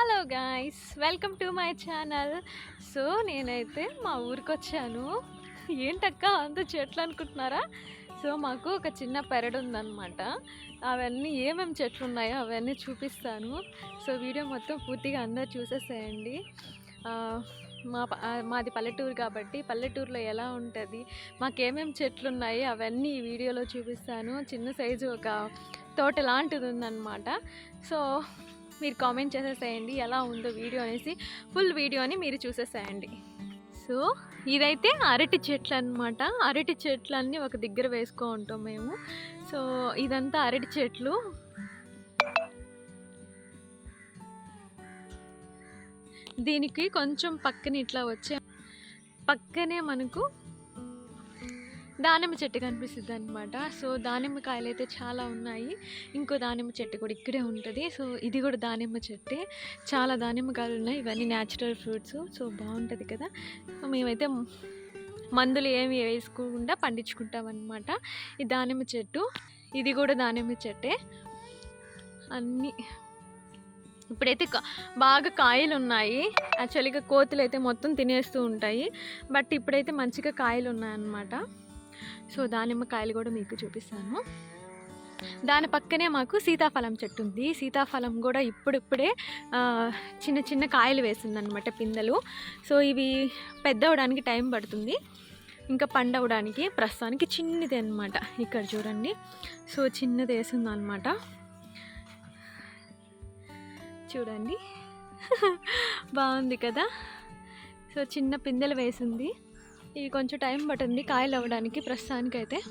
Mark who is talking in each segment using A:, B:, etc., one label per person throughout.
A: Hello guys welcome to my channel so నేనైతే మా ఊరికి వచ్చాను ఏంటక్క అంత చెట్లు అనుకుంటున్నారా? సో మాకు ఒక చిన్న పెరడు ఉందన్నమాట. అవన్నీ ఏమేమి చెట్లు ఉన్నాయో అవన్నీ చూపిస్తాను. సో వీడియో మొత్తం పూర్తిగా అందరు చూసేసేయండి. మా మాది పల్లెటూరు కాబట్టి పల్లెటూరులో ఎలా ఉంటుంది మాకేమేమి చెట్లు ఉన్నాయి అవన్నీ ఈ వీడియోలో చూపిస్తాను. చిన్న సైజు ఒక తోట లాంటిది ఉందన్నమాట. సో మీరు కామెంట్ చేసేసేయండి ఎలా ఉందో వీడియో అనేసి ఫుల్ వీడియోని మీరు చూసేసేయండి. సో ఇదైతే అరటి చెట్లు అనమాట అరటి చెట్లన్నీ ఒక దగ్గర వేసుకో ఉంటాం మేము. సో ఇదంతా అరటి చెట్లు. దీనికి కొంచెం పక్కన ఇట్లా వచ్చే పక్కనే మనకు దానిమ్మ చెట్టు కనిపిస్తుంది అనమాట సో దానిమ్మ కాయలు అయితే చాలా ఉన్నాయి. ఇంకో దానిమ్మ చెట్టు కూడా ఇక్కడే ఉంటుంది. సో ఇది కూడా దానిమ్మ చెట్టే. చాలా దానిమ్మ కాయలు ఉన్నాయి. ఇవన్నీ న్యాచురల్ ఫ్రూట్స్ సో బాగుంటుంది కదా. సో మేమైతే మందులు ఏమి వేసుకోకుండా పండించుకుంటాం అనమాట ఈ దానిమ్మ చెట్టు ఇది కూడా దానిమ్మ చెట్టే. అన్నీ ఇప్పుడైతే కా- బాగా కాయలు ఉన్నాయి యాక్చువల్గా కోతులు అయితే మొత్తం తినేస్తూ ఉంటాయి. బట్ ఇప్పుడైతే మంచిగా కాయలు ఉన్నాయన్నమాట సో దానిమ్మ కాయలు కూడా మీకు చూపిస్తాను. దాని పక్కనే మాకు సీతాఫలం చెట్టు ఉంది. సీతాఫలం కూడా ఇప్పుడిప్పుడే చిన్న చిన్న కాయలు వేసిందనమాట పిందెలు. సో ఇవి పెద్ద అవడానికి టైం పడుతుంది. ఇంకా పండవడానికి ప్రస్తుతానికి చిన్నది అనమాట ఇక్కడ చూడండి. సో చిన్నది వేసింది అనమాట చూడండి. బాగుంది కదా? సో చిన్న పిందెలు వేసింది. ఇవి కొంచెం టైం పట్టింది కాయలు అవ్వడానికి ప్రస్తుతానికైతే.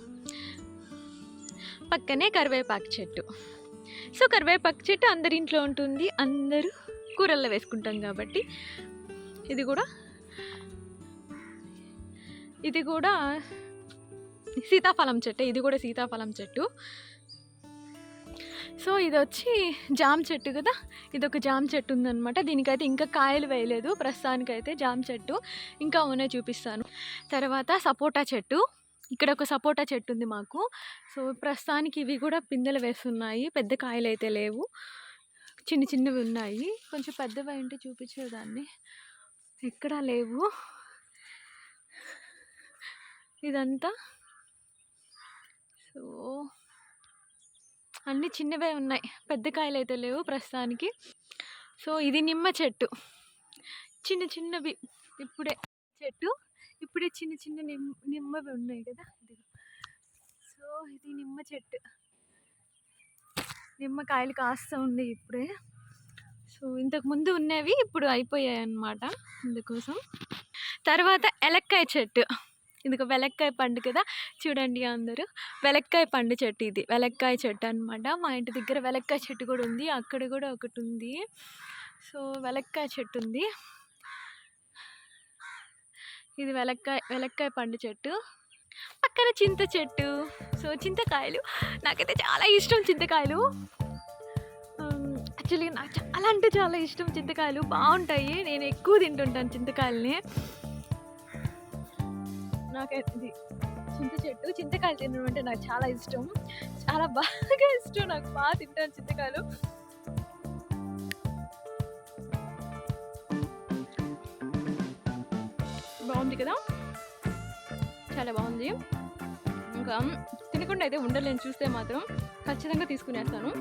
A: పక్కనే కరివేపాకు చెట్టు. సో కరివేపాకు చెట్టు అందరి ఇంట్లో ఉంటుంది. అందరూ కూరల్లో వేసుకుంటాం కాబట్టి ఇది కూడా ఇది కూడా సీతాఫలం చెట్టు. ఇది కూడా సీతాఫలం చెట్టు. సో ఇది వచ్చి జామ చెట్టు కదా? ఇది ఒక జామ చెట్టు ఉందనమాట దీనికైతే ఇంకా కాయలు వేయలేదు. ప్రస్తుతానికైతే జామ చెట్టు ఇంకా ఉన్నాయి చూపిస్తాను. తర్వాత సపోటా చెట్టు. ఇక్కడ ఒక సపోటా చెట్టు ఉంది మాకు. సో ప్రస్తుతానికి ఇవి కూడా పిందెలు వేస్తున్నాయి. పెద్ద కాయలు అయితే లేవు. చిన్న చిన్నవి ఉన్నాయి. కొంచెం పెద్దవి ఉంటే చూపించేదాన్ని. ఎక్కడా లేవు. ఇదంతా. సో అన్నీ చిన్నవే ఉన్నాయి. పెద్ద కాయలు అయితే లేవు ప్రస్తుతానికి. సో ఇది నిమ్మ చెట్టు. చిన్న చిన్నవి. ఇప్పుడే చెట్టు. ఇప్పుడే చిన్న చిన్న నిమ్ నిమ్మవి ఉన్నాయి కదా. సో ఇది నిమ్మ చెట్టు. నిమ్మకాయలు కాస్తూ ఉంది ఇప్పుడే. సో ఇంతకు ముందు ఉన్నవి ఇప్పుడు అయిపోయాయి అన్నమాట అందుకోసం తర్వాత ఎలక్కాయ చెట్టు. ఇదిగో వెలక్కాయ పండు కదా చూడండి అందరూ. వెలక్కాయ పండు చెట్టు ఇది. వెలక్కాయ చెట్టు అనమాట మా ఇంటి దగ్గర వెలక్కాయ చెట్టు కూడా ఉంది. అక్కడ కూడా ఒకటి ఉంది. సో వెలక్కాయ చెట్టు ఉంది. ఇది వెలక్కాయ వెలక్కాయ పండు చెట్టు. పక్కన చింత చెట్టు. సో చింతకాయలు. నాకైతే చాలా ఇష్టం చింతకాయలు. యాక్చువల్లీ నాకు చాలా అంటే చాలా ఇష్టం చింతకాయలు. బాగుంటాయి. నేను ఎక్కువ తింటుంటాను చింతకాయలని. నాకైతే ఇది చింత చెట్టు చింతకాయలు తినడం అంటే నాకు చాలా ఇష్టం. చాలా బాగా ఇష్టం నాకు బాగా తింటాను చింతకాయలు. బాగుంది కదా? చాలా బాగుంది. ఇంకా తినకుండా అయితే ఉండలేను చూస్తే మాత్రం. ఖచ్చితంగా తీసుకునేస్తాను.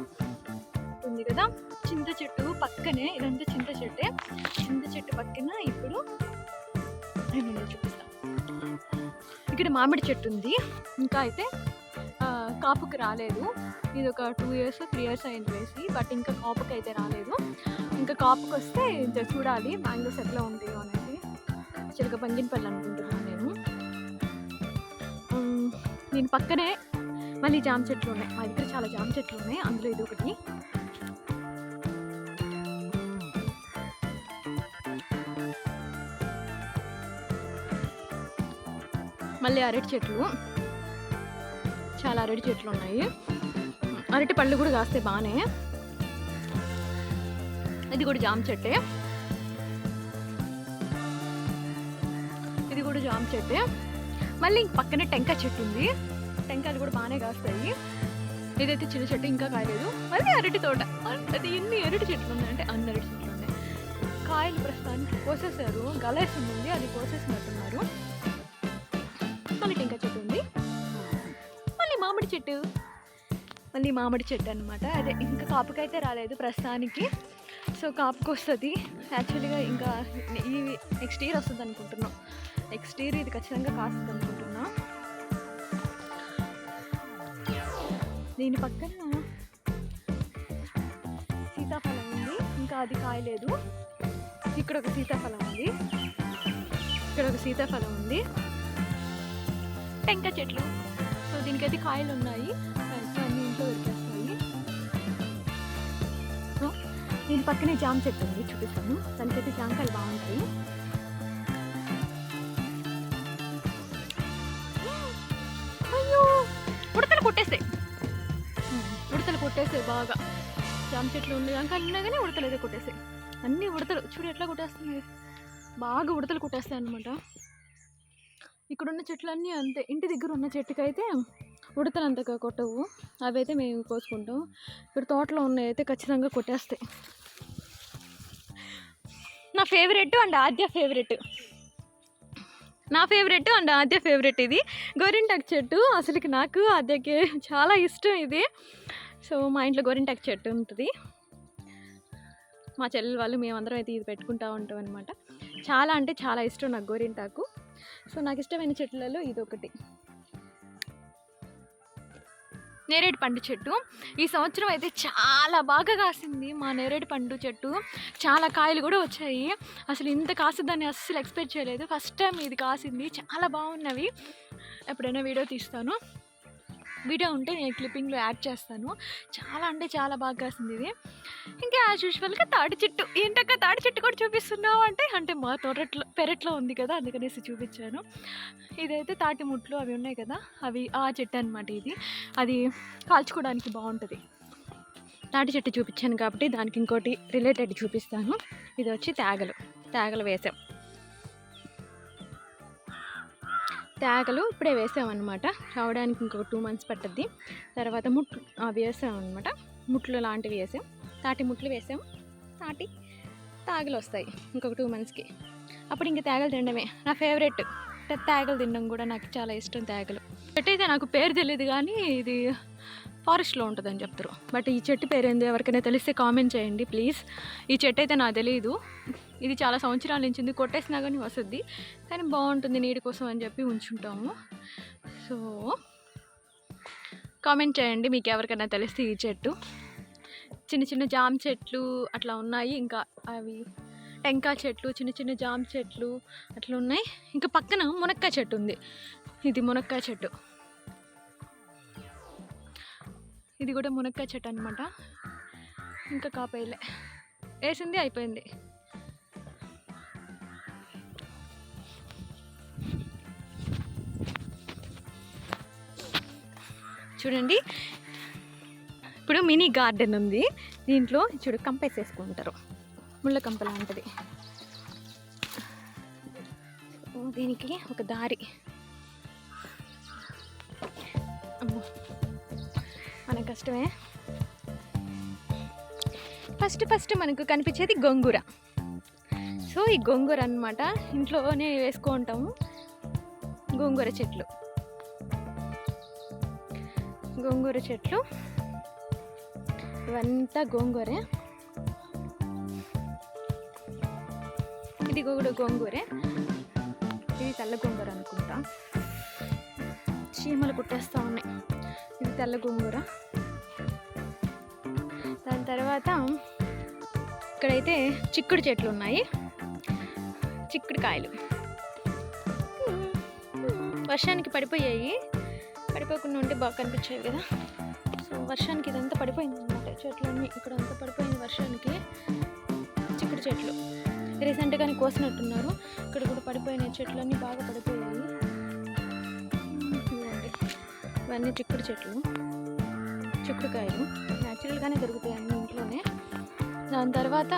A: ఉంది కదా? చింత చెట్టు పక్కనే ఇదంతా చింత చెట్టే. చింత చెట్టు పక్కన ఇప్పుడు నేను చూపిస్తాను. ఇక్కడ మామిడి చెట్టు ఉంది. ఇంకా అయితే కాపుకి రాలేదు. ఇది ఒక టూ ఇయర్స్ త్రీ ఇయర్స్ అయింది వేసి బట్ ఇంకా కాపుకి అయితే రాలేదు. ఇంకా కాపుకి వస్తే ఇంకా చూడాలి మ్యాంగోస్ ఎట్లా ఉంటాయో అనేది. చిలక బంగినపల్లి అనుకుంటున్నాను నేను. దీని పక్కనే మళ్ళీ జామ చెట్లు ఉన్నాయి. మా దగ్గర చాలా జామ చెట్లు ఉన్నాయి. అందులో ఇది ఒకటి. మళ్ళీ అరటి చెట్లు. చాలా అరటి చెట్లు ఉన్నాయి. అరటి పళ్ళు కూడా కాస్తాయి బాగానే. ఇది కూడా జామ చెట్టే. ఇది కూడా జామ చెట్టే. మళ్ళీ ఇంక పక్కనే టెంకాయ చెట్టు ఉంది. టెంకాయలు కూడా బాగానే కాస్తాయి. ఇదైతే చిన్న చెట్టు ఇంకా కాయలేదు. మళ్ళీ అరటి తోట. అది ఎన్ని అరటి చెట్లు ఉన్నాయంటే అన్ని అరటి చెట్లు ఉన్నాయి. కాయలు ప్రస్తుతానికి కోసేసారు గలేసి ఉంది అది కోసేసినట్టున్నారు. పక్కన టెంకాయ చెట్టు ఉంది. మళ్ళీ మామిడి చెట్టు. మళ్ళీ మామిడి చెట్టు అనమాట అదే ఇంకా కాపుకైతే రాలేదు ప్రస్తుతానికి. సో కాపుకి వస్తుంది. యాక్చువల్గా ఇంకా ఈ నెక్స్ట్ ఇయర్ వస్తుంది అనుకుంటున్నాం. నెక్స్ట్ ఇయర్ ఇది ఖచ్చితంగా కాస్తుంది అనుకుంటున్నా. దీని పక్కన సీతాఫలం ఉంది. ఇంకా అది కాయలేదు. ఇక్కడ ఒక సీతాఫలం ఉంది. ఇక్కడ ఒక సీతాఫలం ఉంది. టెంకాయ చెట్లు. సో దీనికైతే కాయలు ఉన్నాయి. సో అన్ని ఇంట్లో దొరికేస్తాయి. సో దీని పక్కనే జామ చెట్టు ఉంది చూపిస్తాను. దానికైతే జామకాయలు బాగుంటాయి. అయ్యో! ఉడతలు కొట్టేస్తాయి ఉడతలు కొట్టేస్తాయి బాగా. జామ చెట్లు ఉన్నాయి. జామకాయలు ఉన్నా కానీ ఉడతలు అయితే కొట్టేస్తాయి అన్ని ఉడతలు. చూడు ఎట్లా కొట్టేస్తుంది బాగా ఉడతలు కొట్టేస్తాయి అనమాట ఇక్కడ ఉన్న చెట్లన్నీ అంతే. ఇంటి దగ్గర ఉన్న చెట్టుకైతే ఉడతలు అంతగా కొట్టవు. అవైతే మేము కోసుకుంటాం. ఇక్కడ తోటలో ఉన్నాయి అయితే ఖచ్చితంగా కొట్టేస్తాయి. నా ఫేవరెట్ అండ్ ఆద్య ఫేవరెట్. నా ఫేవరెట్ అండ్ ఆద్య ఫేవరెట్ ఇది. గోరింటాకు చెట్టు అసలుకి నాకు ఆద్యకి చాలా ఇష్టం ఇది. సో మా ఇంట్లో గోరింటాకు చెట్టు ఉంటుంది. మా చెల్లెలు వాళ్ళు మేమందరం అయితే ఇది పెట్టుకుంటూ ఉంటాం అనమాట చాలా అంటే చాలా ఇష్టం నాకు గోరింటాకు. సో నాకు ఇష్టమైన చెట్లలో ఇది ఒకటి నేరేడు పండు చెట్టు. ఈ సంవత్సరం అయితే చాలా బాగా కాసింది మా నేరేడు పండు చెట్టు. చాలా కాయలు కూడా వచ్చాయి. అసలు ఇంత కాసిద్దని అస్సలు ఎక్స్పెక్ట్ చేయలేదు. ఫస్ట్ టైం ఇది కాసింది. చాలా బాగున్నవి. ఎప్పుడైనా వీడియో తీస్తాను. వీడియో ఉంటే నేను క్లిప్పింగ్లో యాడ్ చేస్తాను. చాలా అంటే చాలా బాగా కాసింది ఇది. ఇంకా యాజ్ యూజువల్గా తాటి చెట్టు. ఏంటక్క తాటి చెట్టు కూడా చూపిస్తున్నావు అంటే అంటే మా తోటట్లో పెరట్లో ఉంది కదా అందుకనేసి చూపించాను. ఇదైతే తాటి ముట్లు అవి ఉన్నాయి కదా అవి ఆ చెట్టు అనమాట ఇది. అది కాల్చుకోవడానికి బాగుంటుంది. తాటి చెట్టు చూపించాను కాబట్టి దానికి ఇంకోటి రిలేటెడ్ చూపిస్తాను. ఇది వచ్చి తేగలు. తేగలు వేసాం. తేగలు ఇప్పుడే వేసామన్నమాట రావడానికి ఇంకొక టూ మంత్స్ పట్టుద్ది. తర్వాత ముట్లు అవి వేసామన్నమాట ముట్లు లాంటివి వేసాం. తాటి ముట్లు వేసాం తాటి తాగలు వస్తాయి ఇంకొక టూ మంత్స్కి అప్పుడు ఇంక తేగలు తినడమే. నా ఫేవరెట్ తేగలు తినడం కూడా నాకు చాలా ఇష్టం తేగలు. చెట్టు అయితే నాకు పేరు తెలియదు కానీ ఇది ఫారెస్ట్లో ఉంటుందని చెప్తారు. బట్ ఈ చెట్టు పేరు ఏందో ఎవరికైనా తెలిస్తే కామెంట్ చేయండి ప్లీజ్ ఈ చెట్టు అయితే నాకు తెలియదు ఇది చాలా సంవత్సరాల నుంచి ఉంది. కొట్టేసినా కానీ వస్తుంది కానీ బాగుంటుంది నీటి కోసం అని చెప్పి ఉంచుంటాము. సో కామెంట్ చేయండి. మీకు ఎవరికైనా తెలిస్తే ఈ చెట్టు. చిన్న చిన్న జామ చెట్లు అట్లా ఉన్నాయి. ఇంకా అవి టెంకాయ చెట్లు చిన్న చిన్న జామ చెట్లు అట్లా ఉన్నాయి. ఇంకా పక్కన మునక్కాయ చెట్టు ఉంది. ఇది మునక్కాయ చెట్టు. ఇది కూడా మునక్కాయ చెట్టు అనమాట ఇంకా కాపేయలే. వేసింది అయిపోయింది. చూడండి ఇప్పుడు మినీ గార్డెన్ ఉంది. దీంట్లో చూడు కంపేస్ వేసుకుంటారు. ముళ్ళ కంప లాంటిది. దీనికి ఒక దారి. అమ్మో మన కష్టమే. ఫస్ట్ ఫస్ట్ మనకు కనిపించేది గొంగూర. సో ఈ గొంగూర అన్నమాట ఇంట్లోనే వేసుకుంటాము గోంగూర చెట్లు. గోంగూర చెట్లు. ఇవంతా గోంగూరే. ఇది కూడా గోంగూరే. ఇది తెల్ల గోంగూర అనుకుంటా. చీమలు కుట్టేస్తూ ఉన్నాయి. ఇది తెల్ల గోంగూర. దాని తర్వాత ఇక్కడైతే చిక్కుడు చెట్లు ఉన్నాయి. చిక్కుడు కాయలు వర్షానికి పడిపోయాయి. పడిపోకుండా ఉంటే బాగా కనిపించేవి కదా. సో వర్షానికి ఇదంతా పడిపోయింది. చెట్లన్నీ ఇక్కడ అంతా పడిపోయింది వర్షానికి చిక్కుడు చెట్లు. రీసెంట్గానే కోసినట్టున్నారు. ఇక్కడ కూడా పడిపోయిన చెట్లన్నీ బాగా పడిపోయాయి. ఇవన్నీ చిక్కుడు చెట్లు. చిక్కుడుకాయలు న్యాచురల్గానే దొరుకుతాయి అన్ని ఇంట్లోనే. దాని తర్వాత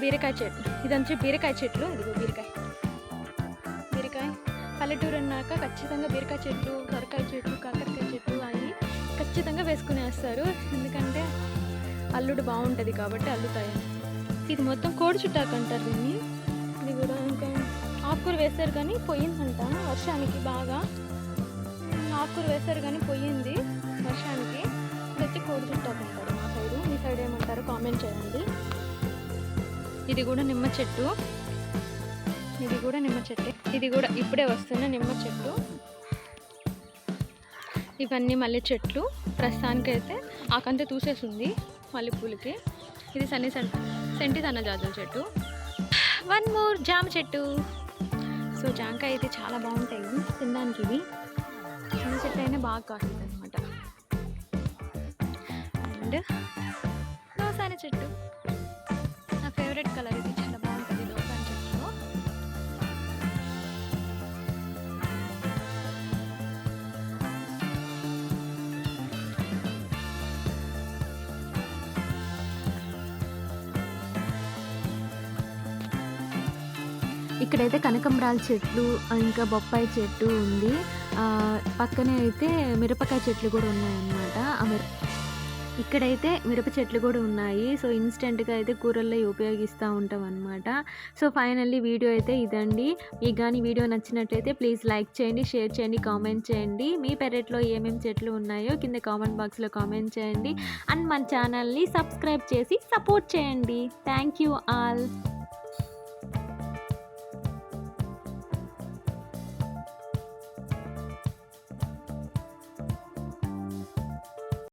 A: బీరకాయ చెట్లు ఇదంతా బీరకాయ చెట్లు. ఇదిగో బీరకాయ. బీరకాయ పల్లెటూరు అన్నాక ఖచ్చితంగా బీరకాయ చెట్లు సొరకాయ చెట్లు కాకరకాయ చెట్లు అవి ఖచ్చితంగా వేసుకునేస్తారు. ఎందుకంటే అల్లుడు బాగుంటుంది కాబట్టి అల్లుతాయి ఇది మొత్తం కోడి చుట్టాకు అంటారు దీన్ని. ఇది కూడా ఇంకా ఆకుకూర వేస్తారు కానీ పోయిందంట వర్షానికి బాగా. ఆకుకూర వేస్తారు కానీ పోయింది వర్షానికి. వచ్చి కోడి చుట్టాకు అంటారు మా సైడు. మీ సైడ్ ఏమంటారు కామెంట్ చేయండి. ఇది కూడా నిమ్మ చెట్టు. ఇది కూడా నిమ్మ చెట్టే. ఇది కూడా ఇప్పుడే వస్తున్న నిమ్మ చెట్టు. ఇవన్నీ మల్లె చెట్లు. ప్రస్తుతానికైతే ఆకంతే తూసేసింది మల్లెపూలకి ఇది సన్ని సెంటి సన్న జాజుల చెట్టు. వన్ మోర్ జామ చెట్టు. సో జామకాయ అయితే చాలా బాగుంటాయి. తినడానికి ఇవి. చిన్న చెట్టు అయినా బాగా కాస్తుంది అనమాట అండ్ దోసాని చెట్టు. నా ఫేవరెట్ కలర్ ఇది. ఇక్కడైతే కనకంబరాల చెట్లు ఇంకా బొప్పాయి చెట్టు ఉంది. పక్కనే అయితే మిరపకాయ చెట్లు కూడా ఉన్నాయన్నమాట. ఆ ఇక్కడైతే మిరప చెట్లు కూడా ఉన్నాయి. సో ఇన్స్టెంట్గా అయితే కూరల్లో ఉపయోగిస్తూ ఉంటాం అనమాట సో ఫైనల్లీ వీడియో అయితే ఇదండి. మీకు కానీ వీడియో నచ్చినట్లయితే ప్లీజ్ లైక్ చేయండి షేర్ చేయండి కామెంట్ చేయండి. మీ పెరట్లో ఏమేమి చెట్లు ఉన్నాయో కింద కామెంట్ బాక్స్లో కామెంట్ చేయండి. అండ్ మన ఛానల్ని సబ్స్క్రైబ్ చేసి సపోర్ట్ చేయండి. Thank you all.